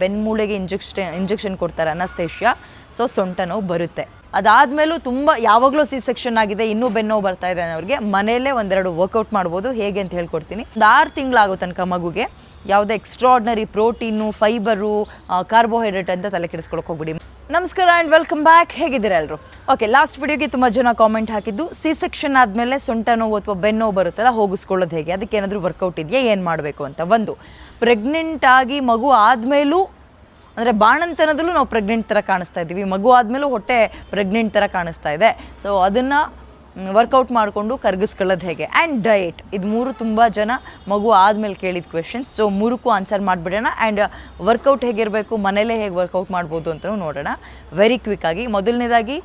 ಬೆನ್ಮೂಳೆಗೆ injection injection ಕೊಡ್ತಾರೆ ಅನಸ್ತೇಷ್ಯಾ. So ಸೊಂಟ ನೋವು ಬರುತ್ತೆ. ಅದಾದಮೇಲೂ ತುಂಬ ಯಾವಾಗಲೂ ಸಿ ಸೆಕ್ಷನ್ ಆಗಿದೆ, ಇನ್ನೂ ಬೆನ್ನೋವು ಬರ್ತಾ ಇದೆ ಅವ್ರಿಗೆ ಮನೆಯಲ್ಲೇ ಒಂದೆರಡು ವರ್ಕೌಟ್ ಮಾಡ್ಬೋದು. ಹೇಗೆ ಅಂತ ಹೇಳ್ಕೊಡ್ತೀನಿ. ಒಂದು ಆರು ತಿಂಗಳಾಗೋ ತನಕ ಮಗುಗೆ ಯಾವುದೇ ಎಕ್ಸ್ಟ್ರಾಡ್ನರಿ ಪ್ರೋಟೀನು ಫೈಬರು ಕಾರ್ಬೋಹೈಡ್ರೇಟ್ ಅಂತ ತಲೆ ಕೆಡಿಸ್ಕೊಳಕ್ಕೆ ಹೋಗ್ಬಿಡಿ. ನಮಸ್ಕಾರ ಆ್ಯಂಡ್ ವೆಲ್ಕಮ್ ಬ್ಯಾಕ್ ಹೇಗಿದ್ದೀರಾ ಎಲ್ಲರೂ ಓಕೆ ಲಾಸ್ಟ್ ವಿಡಿಯೋಗೆ ತುಂಬ ಜನ ಕಾಮೆಂಟ್ ಹಾಕಿದ್ದು ಸಿ ಸೆಕ್ಷನ್ ಆದಮೇಲೆ ಸೊಂಟ ನೋವು ಅಥವಾ ಬೆನ್ನೋವು ಬರುತ್ತಲ್ಲ, ಹೋಗಿಸ್ಕೊಳ್ಳೋದು ಹೇಗೆ? ಅದಕ್ಕೆ ಏನಾದರೂ ವರ್ಕೌಟ್ ಇದೆಯಾ, ಏನು ಮಾಡಬೇಕು ಅಂತ ಒಂದು. ಪ್ರೆಗ್ನೆಂಟ್ ಆಗಿ ಮಗು ಆದಮೇಲೂ ಅಂದರೆ ಬಾಣಂತನದಲ್ಲೂ ನಾವು ಪ್ರೆಗ್ನೆಂಟ್ ಥರ ಕಾಣಿಸ್ತಾ ಇದ್ದೀವಿ. ಮಗು ಆದಮೇಲೂ ಹೊಟ್ಟೆ ಪ್ರೆಗ್ನೆಂಟ್ ಥರ ಕಾಣಿಸ್ತಾ ಇದೆ. ಸೊ ಅದನ್ನು ವರ್ಕೌಟ್ ಮಾಡಿಕೊಂಡು ಕರಗಿಸ್ಕೊಳ್ಳೋದು ಹೇಗೆ? ಆ್ಯಂಡ್ ಡಯಟ್ ಇದು ಮೂರು ತುಂಬ ಜನ ಮಗು ಆದಮೇಲೆ ಕೇಳಿದ ಕ್ವೆಶನ್ಸ್ ಸೊ ಮೂರಕ್ಕೂ ಆನ್ಸರ್ ಮಾಡಿಬಿಡೋಣ. ಆ್ಯಂಡ್ ವರ್ಕೌಟ್ ಹೇಗಿರಬೇಕು, ಮನೇಲೇ ಹೇಗೆ ವರ್ಕೌಟ್ ಮಾಡ್ಬೋದು ಅಂತಲೂ ನೋಡೋಣ. ವೆರಿ ಕ್ವಿಕ್ಕಾಗಿ ಮೊದಲನೇದಾಗಿ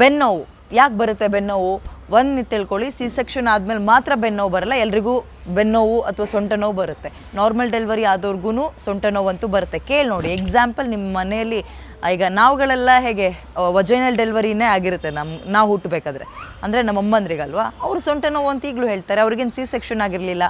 ಬೆನ್ನೋವು ಯಾಕೆ ಬರುತ್ತೆ ಬೆನ್ನೋವು? ಒಂದು ತಿಳ್ಕೊಳ್ಳಿ ಸಿ ಸೆಕ್ಷನ್ ಆದಮೇಲೆ ಮಾತ್ರ ಬೆನ್ನೋವು ಬರಲ್ಲ, ಎಲ್ರಿಗೂ ಬೆನ್ನೋವು ಅಥವಾ ಸೊಂಟ ನೋವು ಬರುತ್ತೆ. ನಾರ್ಮಲ್ ಡೆಲಿವರಿ ಆದವ್ರಿಗೂ ಸೊಂಟ ನೋವಂತೂ ಬರುತ್ತೆ. ಕೇಳಿ ನೋಡಿ ಎಕ್ಸಾಂಪಲ್ ನಿಮ್ಮ ಮನೆಯಲ್ಲಿ, ಈಗ ನಾವುಗಳೆಲ್ಲ ಹೇಗೆ ವಜೈನಲ್ ಡೆಲಿವರಿನೇ ಆಗಿರುತ್ತೆ ನಮ್ಮ ನಾವು ಹುಟ್ಟಬೇಕಾದ್ರೆ ಅಂದರೆ ನಮ್ಮ ಅಮ್ಮಂದ್ರಿಗಲ್ವಾ ಅವರು ಸೊಂಟ ನೋವು ಅಂತ ಈಗಲೂ ಹೇಳ್ತಾರೆ, ಅವ್ರಿಗೇನು ಸಿ ಸೆಕ್ಷನ್ ಆಗಿರಲಿಲ್ಲ.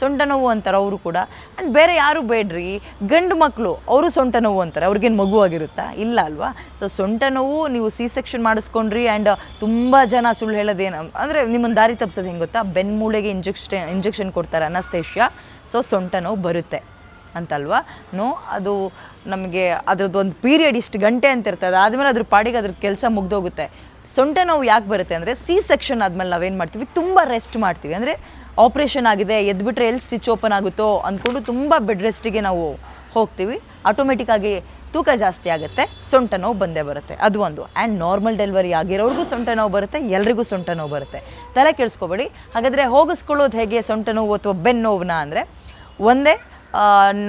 ಸೊಂಟ ನೋವು ಅಂತಾರೆ ಅವರು ಕೂಡ. ಆ್ಯಂಡ್ ಬೇರೆ ಯಾರು ಬೇಡ್ರಿ, ಗಂಡು ಮಕ್ಕಳು ಅವರು ಸೊಂಟ ನೋವು ಅಂತಾರೆ. ಅವ್ರಿಗೇನು ಮಗುವಾಗಿರುತ್ತಾ ಇಲ್ಲ ಅಲ್ವಾ? ಸೊ ಸೊಂಟ ನೋವು ನೀವು ಸಿ ಸೆಕ್ಷನ್ ಮಾಡಿಸ್ಕೊಂಡ್ರಿ ಆ್ಯಂಡ್ ತುಂಬ ಜನ ಸುಳ್ಳು ಹೇಳೋದೇನು, ಅಂದರೆ ನಿಮ್ಮನ್ನು ದಾರಿ ತಪ್ಪಿಸೋದು ಹೆಂಗೆ ಗೊತ್ತಾ? ಬೆನ್ಮೂಳೆಗೆ ಇಂಜೆಕ್ಷನ್ ಇಂಜೆಕ್ಷನ್ ಕೊಡ್ತಾರೆ ಅನಸ್ತೇಷ್ಯಾ ಸೊ ಸೊಂಟ ನೋವು ಬರುತ್ತೆ ಅಂತಲ್ವಾ? ನೋ ಅದು ನಮಗೆ ಅದರದ್ದು ಒಂದು ಪೀರಿಯಡ್ ಇಷ್ಟು ಗಂಟೆ ಅಂತ ಇರ್ತದೆ. ಆದಮೇಲೆ ಅದ್ರ ಪಾಡಿಗೆ ಅದ್ರ ಕೆಲಸ ಮುಗ್ದೋಗುತ್ತೆ. ಸೊಂಟ ನೋವು ಯಾಕೆ ಬರುತ್ತೆ ಅಂದರೆ ಸಿ ಸೆಕ್ಷನ್ ಆದಮೇಲೆ ನಾವೇನು ಮಾಡ್ತೀವಿ? ತುಂಬ ರೆಸ್ಟ್ ಮಾಡ್ತೀವಿ. ಅಂದರೆ ಆಪ್ರೇಷನ್ ಆಗಿದೆ, ಎದ್ಬಿಟ್ರೆ ಎಲ್ಲಿ ಸ್ಟಿಚ್ ಓಪನ್ ಆಗುತ್ತೋ ಅಂದ್ಕೊಂಡು ತುಂಬ ಬೆಡ್ ರೆಸ್ಟಿಗೆ ನಾವು ಹೋಗ್ತೀವಿ. ಆಟೋಮೆಟಿಕ್ಕಾಗಿ ತೂಕ ಜಾಸ್ತಿ ಆಗುತ್ತೆ, ಸೊಂಟ ನೋವು ಬಂದೇ ಬರುತ್ತೆ. ಅದು ಒಂದು. ಆ್ಯಂಡ್ ನಾರ್ಮಲ್ ಡೆಲಿವರಿ ಆಗಿರೋರಿಗೂ ಸೊಂಟ ನೋವು ಬರುತ್ತೆ, ಎಲ್ರಿಗೂ ಸೊಂಟ ನೋವು ಬರುತ್ತೆ. ತಲೆ ಕೆಡಿಸ್ಕೋಬೇಡಿ. ಹಾಗಾದರೆ ಹೋಗಿಸ್ಕೊಳ್ಳೋದು ಹೇಗೆ ಸೊಂಟ ನೋವು ಅಥವಾ ಬೆನ್ನು ನೋವನ್ನ ಅಂದರೆ, ಒಂದೇ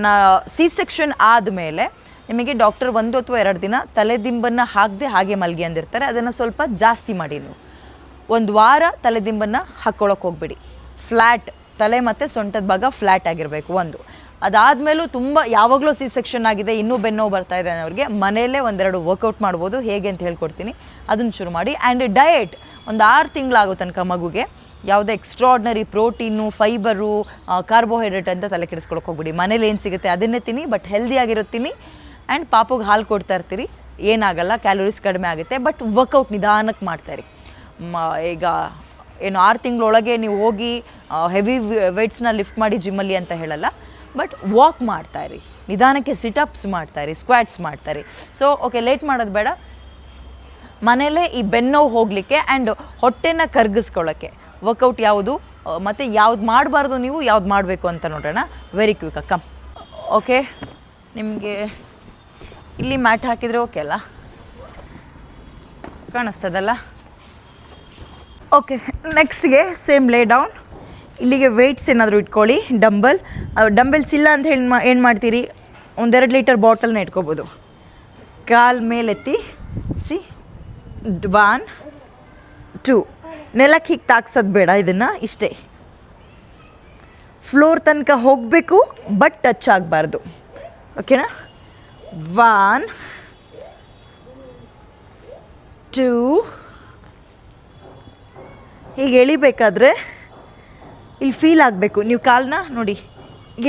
ನಾ ಸಿ ಸೆಕ್ಷನ್ ಆದಮೇಲೆ ನಿಮಗೆ ಡಾಕ್ಟರ್ ಒಂದು ಅಥವಾ ಎರಡು ದಿನ ತಲೆದಿಂಬನ್ನು ಹಾಕದೆ ಹಾಗೆ ಮಲ್ಗಿ ಅಂದಿರ್ತಾರೆ. ಅದನ್ನು ಸ್ವಲ್ಪ ಜಾಸ್ತಿ ಮಾಡಿ ನೀವು. ಒಂದು ವಾರ ತಲೆದಿಂಬನ್ನು ಹಾಕ್ಕೊಳಕ್ಕೆ ಹೋಗ್ಬಿಡಿ. ಫ್ಲ್ಯಾಟ್ ತಲೆ ಮತ್ತು ಸೊಂಟದ ಭಾಗ ಫ್ಲ್ಯಾಟ್ ಆಗಿರಬೇಕು ಒಂದು. ಅದಾದಮೇಲೂ ತುಂಬ ಯಾವಾಗಲೂ ಸಿ ಸೆಕ್ಷನ್ ಆಗಿದೆ, ಇನ್ನೂ ಬೆನ್ನೋ ಬರ್ತಾ ಇದೆ ಅನ್ನೋರಿಗೆ ಮನೆಯಲ್ಲೇ ಒಂದೆರಡು ವರ್ಕೌಟ್ ಮಾಡ್ಬೋದು. ಹೇಗೆ ಅಂತ ಹೇಳ್ಕೊಡ್ತೀನಿ. ಅದನ್ನು ಶುರು ಮಾಡಿ. ಆ್ಯಂಡ್ ಡಯಟ್ ಒಂದು ಆರು ತಿಂಗಳಾಗೋ ತನಕ ಮಗುಗೆ ಯಾವುದೇ ಎಕ್ಸ್ಟ್ರಾಡ್ನರಿ ಪ್ರೋಟೀನು ಫೈಬರು ಕಾರ್ಬೋಹೈಡ್ರೇಟ್ ಅಂತ ತಲೆ ಕೆಡಿಸ್ಕೊಳಕ್ಕೆ ಹೋಗ್ಬಿಡಿ. ಮನೇಲಿ ಏನು ಸಿಗುತ್ತೆ ಅದನ್ನೇ ತಿನ್ನಿ ಬಟ್ ಹೆಲ್ದಿಯಾಗಿರೋ ತಿನ್ನಿ. ಆ್ಯಂಡ್ ಪಾಪುಗೆ ಹಾಲು ಕೊಡ್ತಾ ಇರ್ತೀರಿ. ಏನಾಗಲ್ಲ ಕ್ಯಾಲೋರೀಸ್ ಕಡಿಮೆ ಆಗುತ್ತೆ ಬಟ್ ವರ್ಕೌಟ್ ನಿಧಾನಕ್ಕೆ ಮಾಡ್ತಾಯಿರಿ ಈಗ ಏನು ಆರು ತಿಂಗಳೊಳಗೆ ನೀವು ಹೋಗಿ ಹೆವಿ ವೆಯ್ಟ್ಸ್ನ ಲಿಫ್ಟ್ ಮಾಡಿ ಜಿಮ್ಮಲ್ಲಿ ಅಂತ ಹೇಳಲ್ಲ ಬಟ್ ವಾಕ್ ಮಾಡ್ತಾಯಿರಿ ನಿಧಾನಕ್ಕೆ ಸಿಟಪ್ಸ್ ಮಾಡ್ತಾಯಿರಿ ಸ್ಕ್ವಾಟ್ಸ್ ಮಾಡ್ತಾಯಿರಿ ಸೊ ಓಕೆ ಲೇಟ್ ಮಾಡೋದು ಬೇಡ. ಮನೇಲೇ ಈ ಬೆನ್ನೋವು ಹೋಗಲಿಕ್ಕೆ ಆ್ಯಂಡ್ ಹೊಟ್ಟೆನ ಕರ್ಗಿಸ್ಕೊಳ್ಳೋಕ್ಕೆ ವರ್ಕೌಟ್ ಯಾವುದು? ಮತ್ತು ಯಾವ್ದು ಮಾಡಬಾರ್ದು ನೀವು, ಯಾವ್ದು ಮಾಡಬೇಕು ಅಂತ ನೋಡೋಣ. ವೆರಿ ಕ್ವಿಕ್ ಕಮ್ ಓಕೆ ನಿಮಗೆ ಇಲ್ಲಿ ಮ್ಯಾಟ್ ಹಾಕಿದರೆ ಓಕೆ ಅಲ್ಲ? ಕಾಣಿಸ್ತದಲ್ಲ? ಓಕೆ ನೆಕ್ಸ್ಟ್ಗೆ ಸೇಮ್ ಲೇ ಡೌನ್ ಇಲ್ಲಿಗೆ ವೆಯ್ಟ್ಸ್ ಏನಾದರೂ ಇಟ್ಕೊಳ್ಳಿ ಡಂಬಲ್ ಡಂಬಲ್ಸ್ ಇಲ್ಲ ಅಂತ ಹೇಳಿ ಮಾ, ಏನು ಮಾಡ್ತೀರಿ? ಒಂದೆರಡು ಲೀಟರ್ ಬಾಟಲ್ನ ಇಟ್ಕೋಬೋದು. ಕಾಲ್ ಮೇಲೆತ್ತಿ ಸಿ ಒನ್ ಟೂ ನೆಲಕ್ಕೆ ಹೀಗೆ ತಾಕ್ಸೋದು ಬೇಡ ಇದನ್ನು, ಇಷ್ಟೇ. ಫ್ಲೋರ್ ತನಕ ಹೋಗಬೇಕು ಬಟ್ ಟಚ್ ಆಗಬಾರ್ದು. ಓಕೆನಾ ಒನ್ ಟೂ ಹೀಗೆ ಎಳಿಬೇಕಾದ್ರೆ ಇಲ್ಲಿ ಫೀಲ್ ಆಗಬೇಕು. ನೀವು ಕಾಲನ್ನ ನೋಡಿ.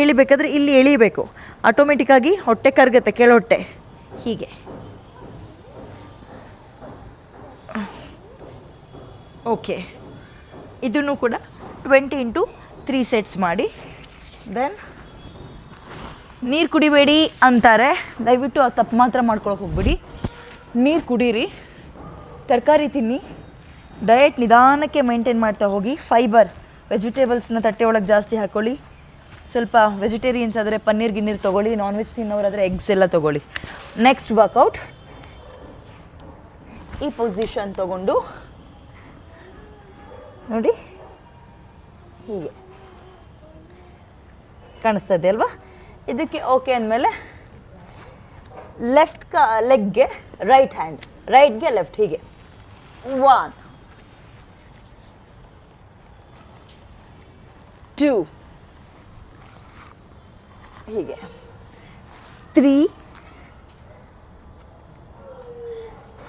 ಎಳಿಬೇಕಾದ್ರೆ ಇಲ್ಲಿ ಎಳಿಬೇಕು. ಆಟೋಮೆಟಿಕ್ಕಾಗಿ ಹೊಟ್ಟೆ ಕರಗುತ್ತೆ, ಕೆಳಹೊಟ್ಟೆ. ಹೀಗೆ. ಓಕೆ ಇದನ್ನು ಕೂಡ ಟ್ವೆಂಟಿ ಇಂಟು ತ್ರೀ ಸೆಟ್ಸ್ ಮಾಡಿ. ದೆನ್ ನೀರು ಕುಡಿಬೇಡಿ ಅಂತಾರೆ. ದಯವಿಟ್ಟು ಆ ತಪ್ಪು ಮಾತ್ರ ಮಾಡ್ಕೊಳಕ್ಕೆ ಹೋಗ್ಬಿಡಿ. ನೀರು ಕುಡೀರಿ. ತರಕಾರಿ ತಿನ್ನಿ. ಡಯಟ್ ನಿಧಾನಕ್ಕೆ ಮೈಂಟೈನ್ ಮಾಡ್ತಾ ಹೋಗಿ. ಫೈಬರ್ ವೆಜಿಟೇಬಲ್ಸ್ನ ತಟ್ಟೆ ಒಳಗೆ ಜಾಸ್ತಿ ಹಾಕ್ಕೊಳ್ಳಿ ಸ್ವಲ್ಪ ವೆಜಿಟೇರಿಯನ್ಸ್ ಆದರೆ ಪನ್ನೀರ್ ಗಿನ್ನೀರ್ ತೊಗೊಳ್ಳಿ. ನಾನ್ ವೆಜ್ ತಿನ್ನೋರಾದರೆ ಎಗ್ಸ್ ಎಲ್ಲ ತೊಗೊಳ್ಳಿ. ನೆಕ್ಸ್ಟ್ ವರ್ಕೌಟ್ ಈ ಪೊಸಿಷನ್ ತಗೊಂಡು. ನೋಡಿ. ಹೀಗೆ. ಕಾಣಿಸ್ತದೆ ಅಲ್ವಾ? ಇದಕ್ಕೆ ಓಕೆ ಅಂದಮೇಲೆ ಲೆಫ್ಟ್ ಕ ಲೆಗ್ಗೆ ರೈಟ್ ಹ್ಯಾಂಡ್ ರೈಟ್ಗೆ ಲೆಫ್ಟ್ ಹೀಗೆ. ಒನ್ ಟೂ ಹೀಗೆ. ತ್ರೀ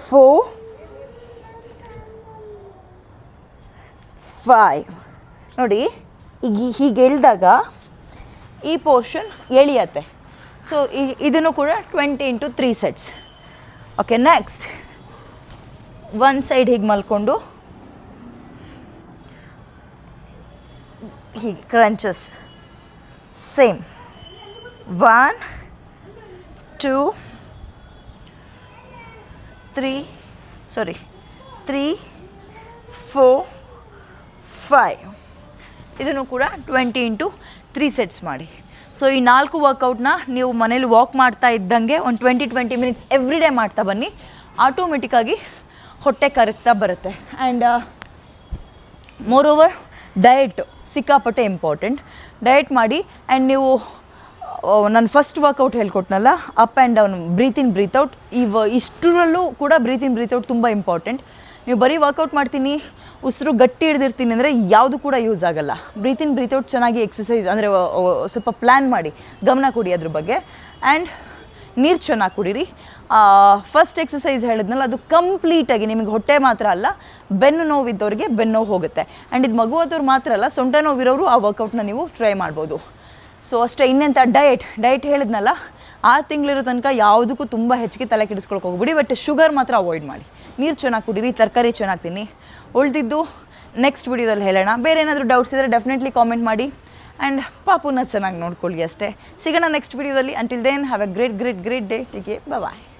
ಫೋರ್ ಫೈವ್ ನೋಡಿ, ಈಗ ಹೀಗೆ ಎಳ್ದಾಗ ಈ ಪೋರ್ಷನ್ ಎಳಿಯತ್ತೆ. ಸೊ ಇದನ್ನು ಕೂಡ twenty into three sets okay next one side ಹೀಗೆ ಮಲ್ಕೊಂಡು. ಹೀಗೆ crunches same one two three sorry three four five ಇದನ್ನು ಕೂಡ ಟ್ವೆಂಟಿ ಇಂಟು ತ್ರೀ ಸೆಟ್ಸ್ ಮಾಡಿ. ಸೊ ಈ ನಾಲ್ಕು ವರ್ಕೌಟ್ನ ನೀವು ಮನೇಲಿ ವಾಕ್ ಮಾಡ್ತಾ ಇದ್ದಂಗೆ ಒಂದು twenty twenty minutes every day ಮಾಡ್ತಾ ಬನ್ನಿ. ಆಟೋಮೆಟಿಕ್ಕಾಗಿ ಹೊಟ್ಟೆ ಕರಗ್ತಾ ಬರುತ್ತೆ. ಆ್ಯಂಡ್ ಮೋರ್ ಓವರ್ ಡಯಟ್ ಸಿಕ್ಕಾಪಟ್ಟೆ ಇಂಪಾರ್ಟೆಂಟ್ ಡಯಟ್ ಮಾಡಿ ಆ್ಯಂಡ್ ನೀವು ನಾನು first workout ಹೇಳ್ಕೊಟ್ನಲ್ಲ up and down breathe in breathe out ಇವ ಇಷ್ಟರಲ್ಲೂ ಕೂಡ ಬ್ರೀತ್ ಇನ್ ಬ್ರೀತ್ ಔಟ್ ತುಂಬ ಇಂಪಾರ್ಟೆಂಟ್ ನೀವು ಬರೀ ವರ್ಕೌಟ್ ಮಾಡ್ತೀನಿ, ಉಸಿರು ಗಟ್ಟಿ ಹಿಡ್ದಿರ್ತೀನಿ ಅಂದರೆ ಯಾವುದು ಕೂಡ ಯೂಸ್ ಆಗಲ್ಲ. ಬ್ರೀತ್ ಇನ್ ಚೆನ್ನಾಗಿ ಎಕ್ಸಸೈಸ್ ಅಂದರೆ ಸ್ವಲ್ಪ ಪ್ಲ್ಯಾನ್ ಮಾಡಿ, ಗಮನ ಕೊಡಿ ಅದ್ರ ಬಗ್ಗೆ. ಆ್ಯಂಡ್ ನೀರು ಚೆನ್ನಾಗಿ ಕುಡೀರಿ. ಫಸ್ಟ್ ಎಕ್ಸಸೈಸ್ ಹೇಳಿದ್ನಲ್ಲ, ಅದು ಕಂಪ್ಲೀಟಾಗಿ ನಿಮಗೆ ಹೊಟ್ಟೆ ಮಾತ್ರ ಅಲ್ಲ, ಬೆನ್ನು ನೋವಿದ್ದವ್ರಿಗೆ ಬೆನ್ನು ನೋವು ಹೋಗುತ್ತೆ. ಆ್ಯಂಡ್ ಇದು ಮಗುವಾದವ್ರು ಮಾತ್ರ ಅಲ್ಲ, ಸೊಂಟ ನೋವಿರೋರು ಆ ವರ್ಕೌಟ್ನ ನೀವು ಟ್ರೈ ಮಾಡ್ಬೋದು. ಸೊ ಅಷ್ಟೇ ಇನ್ನೆಂಥ ಡಯಟ್ ಡಯಟ್ ಹೇಳಿದ್ನಲ್ಲ ಆರು ತಿಂಗಳಿರೋ ತನಕ ಯಾವುದಕ್ಕೂ ತುಂಬ ಹೆಚ್ಚಿಗೆ ತಲೆ ಕೆಡಿಸ್ಕೊಳಕ್ಕೆ ಹೋಗ್ಬಿಡಿ. ಬಟ್ ಶುಗರ್ ಮಾತ್ರ ಅವಾಯ್ಡ್ ಮಾಡಿ. ನೀರು ಚೆನ್ನಾಗಿ ಕುಡೀರಿ, ತರಕಾರಿ ಚೆನ್ನಾಗಿ ತಿನ್ನಿ. ಉಳಿದಿದ್ದು ನೆಕ್ಸ್ಟ್ ವಿಡಿಯೋದಲ್ಲಿ ಹೇಳೋಣ. ಬೇರೆ ಏನಾದರೂ ಡೌಟ್ಸ್ ಇದ್ದರೆ ಡೆಫಿನೆಟ್ಲಿ ಕಾಮೆಂಟ್ ಮಾಡಿ. ಆ್ಯಂಡ್ ಪಾಪುನ ಚೆನ್ನಾಗಿ ನೋಡ್ಕೊಳ್ಳಿ ಅಷ್ಟೇ. ಸಿಗೋಣ ನೆಕ್ಸ್ಟ್ ವಿಡಿಯೋದಲ್ಲಿ. Until then have a great great great day TK bye